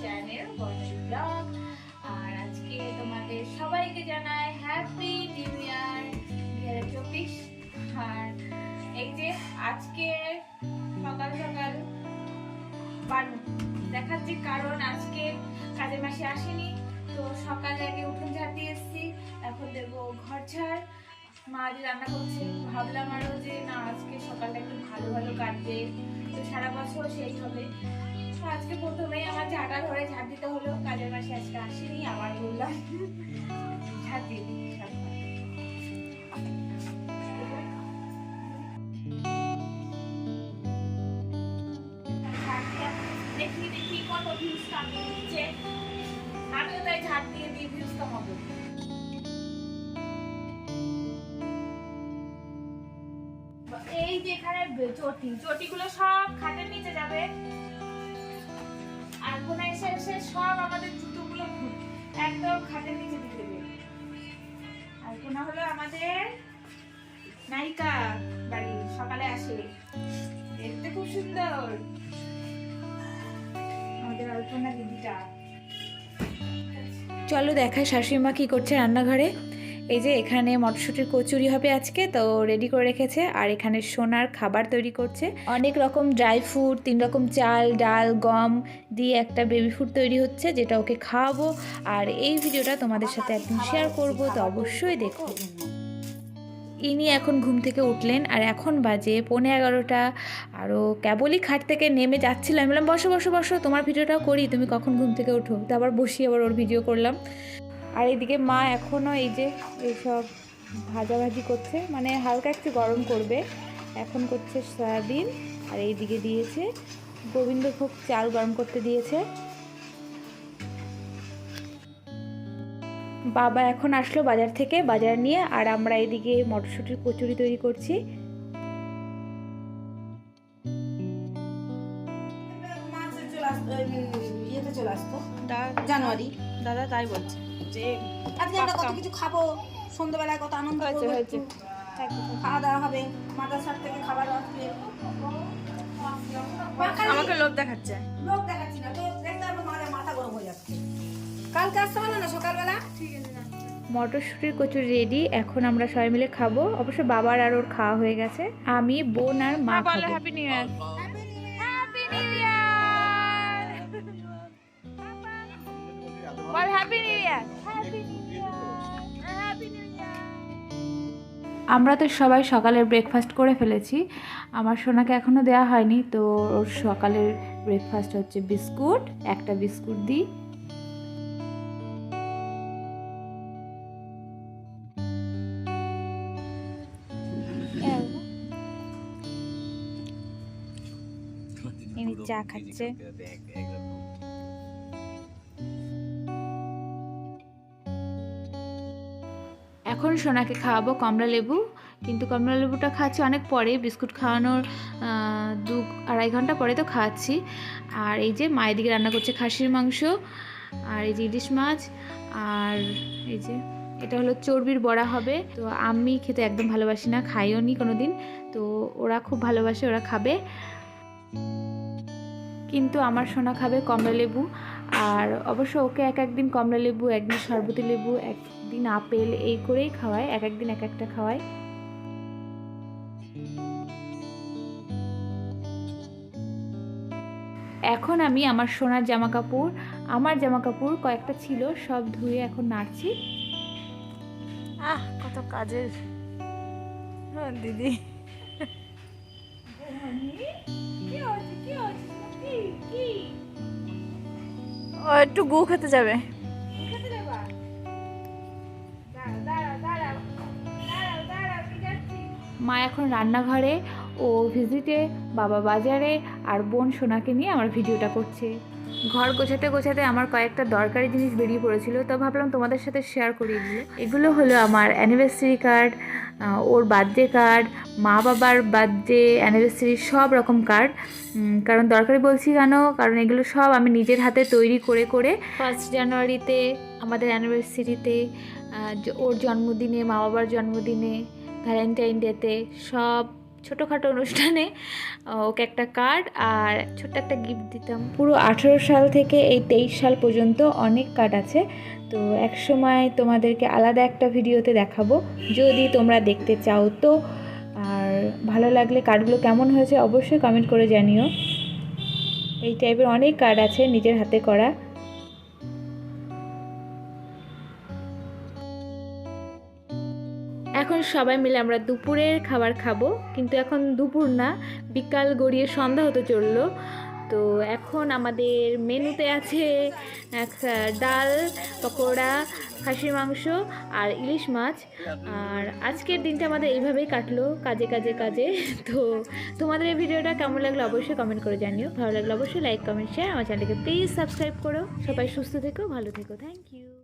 Channel আর আজকে তোমাদের সবাইকে হ্যাপি নিউ ইয়ার চব্বিশ। আর আজকে সকাল সকাল বান- দেখাচ্ছি কারণ আজকে কাজের মাসে আসেনি। তো সকালে আগে উঠোন ঝাড় দিয়ে এসেছি। এখন দেবো ঘর ঝাড়। মা আজ রান্না করছে, ভাবলাম আরও যে না, আজকে সকালটা একটু ভালো ভালো কাটবে। তো সারা বছর সেই হবে। তো আজকে প্রথমেই আমার ঝাঁটা ধরে ঝাড় দিতে হলো, কাজের মাসে আজকে আসেনি, আবার বললাম ঝাড় দিয়ে দেখি দেখি কত ভিউজ কামিয়ে আমিও তাই ঝাড় দিয়ে দিয়ে ভিউজ কামাবো এই যে এখানে চটি, চটিগুলো সব খাটের নিচে যাবে। আর কোন এসে এসে সব আমাদের জুতোগুলো একদম খাটের নিচে দিয়ে দেবে। আর কোনা হলো আমাদের নায়িকা বাড়ি, সকালে আসে। দেখতে খুব সুন্দর। আমাদের অল্পনা দিদিটা। চলো দেখায় শাশুড়িমা কী করছে রান্নাঘরে। এই যে এখানে মটরশুঁটির কচুরি হবে আজকে, তো রেডি করে রেখেছে। আর এখানে সোনার খাবার তৈরি করছে। অনেক রকম ড্রাই ফ্রুট তিন রকম চাল, ডাল, গম দিয়ে একটা বেবি ফুড তৈরি হচ্ছে, যেটা ওকে খাওয়াবো। আর এই ভিডিওটা তোমাদের সাথে একদম শেয়ার করব, তো অবশ্যই দেখো। ইনি এখন ঘুম থেকে উঠলেন, আর এখন বাজে পৌনে এগারোটা। আরও কেবলই খাট থেকে নেমে যাচ্ছিলাম আমি বললাম, বসো বসো বসো, তোমার ভিডিওটাও করি, তুমি কখন ঘুম থেকে ওঠো তো আবার বসি আবার ওর ভিডিও করলাম। আর এদিকে মা এখনও এই যে এইসব ভাজাভাজি করছে মানে হালকা একটু গরম করবে। এখন করছে সয়াবিন, আর এইদিকে দিয়েছে গোবিন্দভোগ চাল গরম করতে দিয়েছে। বাবা এখন আসলো বাজার থেকে, বাজার নিয়ে, আর আমরা এদিকে মটরশুঁটির কচুরি তৈরি করছি। ইয়েতে চলে আসতো। দা- জানুয়ারি। দাদা তাই বলছে। যে আজকে আমরা কত কিছু খাব সন্ধ্যাবেলায় কত আনন্দ হয়েছে। খাওয়া দাওয়া হবে মাদ্রাসার থেকে খাবার আসবে আমাকে লোভ দেখাচ্ছে। লোক দেখাচ্ছি না তো দেখতে হবে মাথা মাথা গরম হয়ে যাচ্ছে। কালকে আসতে পারল না সকালবেলা? মটরশুঁটির কচুরি রেডি এখন আমরা সবাই মিলে খাব। অবশ্য বাবার আর ওর খাওয়া হয়ে গেছে। আমি বোন আর মা বলো খাব। Happy new year happy new year বল happy new year happy new year happy new year আমরা তো সবাই সকালের ব্রেকফাস্ট করে ফেলেছি আমার সোনাকে এখনও দেওয়া হয়নি তো ওর সকালের ব্রেকফাস্ট হচ্ছে বিস্কুট একটা বিস্কুট দিই চা খাচ্ছে এখন সোনাকে খাওয়াবো কমলা লেবু, কিন্তু কমলা লেবুটা খাচ্ছি অনেক পরে, বিস্কুট খাওয়ানোর দু আড়াই ঘণ্টা পরে তো খাচ্ছি। আর এই যে মায়ের দিকে রান্না করছে খাসির মাংস, আর এই যে ইলিশ মাছ, আর এই যে এটা হলো চর্বির বড়া হবে। তো আমি খেতে একদম ভালোবাসি না খাইও নি কোনো দিন তো ওরা খুব ভালোবাসে, ওরা খাবে। কিন্তু আমার সোনা খাবে কমলা লেবু। আর অবশ্য ওকে এক একদিন কমলা লেবু একদিন শরবতি লেবু একদিন আপেল এই করেই খাওয়ায় এক একদিন এক একটা খাওয়ায়। এখন আমি আমার সোনার জামা কাপড় আমার জামা কাপড় কয়েকটা ছিল সব ধুয়ে এখন নাড়ছি। আহ কত কাজের। হ্যাঁ দিদি। একটু গু খেতে যাবে। মা এখন রান্নাঘরে, ও ভিজিটে বাবা বাজারে, আর বোন সোনাকে নিয়ে আমার ভিডিওটা করছে। ঘর গোছাতে গোছাতে আমার কয়েকটা দরকারি জিনিস বেরিয়ে পড়েছিল, তো ভাবলাম তোমাদের সাথে শেয়ার করি এগুলো এগুলো হলো আমার অ্যানিভার্সারি কার্ড ওর বার্থডে কার্ড মা বাবার বার্থডে অ্যানিভার্সারি সব রকম কার্ড কারণ দরকারি বলছি কেন? কারণ এগুলো সব আমি নিজের হাতে তৈরি করে করে ফার্স্ট জানুয়ারিতে আমাদের অ্যানিভার্সারিতে ওর জন্মদিনে, মা বাবার জন্মদিনে ভ্যালেন্টাইন ডেতে সব ছোটোখাটো অনুষ্ঠানে ওকে একটা কার্ড আর ছোট্ট একটা গিফট দিতাম। পুরো আঠেরো সাল থেকে এই তেইশ সাল পর্যন্ত অনেক কার্ড আছে। তো এক সময় তোমাদেরকে আলাদা একটা ভিডিওতে দেখাবো। যদি তোমরা দেখতে চাও তো, আর ভালো লাগলে কার্ডগুলো কেমন হয়েছে অবশ্যই কমেন্ট করে জানিও। এই টাইপের অনেক কার্ড আছে নিজের হাতে করা। এখন সবাই মিলে আমরা দুপুরের খাবার খাব, কিন্তু এখন দুপুর না, বিকাল গড়িয়ে সন্ধ্যা হতে চলল। তো এখন আমাদের মেনুতে আছে ডাল, পকোড়া, খাসির মাংস আর ইলিশ মাছ। আর আজকের দিনটা আমাদের এইভাবেই কাটলো, কাজে কাজে কাজে। তো তোমাদের এই ভিডিওটা কেমন লাগল অবশ্যই কমেন্ট করে জানিও। ভালো লাগল অবশ্যই লাইক কমেন্ট শেয়ার আমার চ্যানেলকে প্লিজ সাবস্ক্রাইব করো। সবাই সুস্থ থেকো, ভালো থেকো। Thank you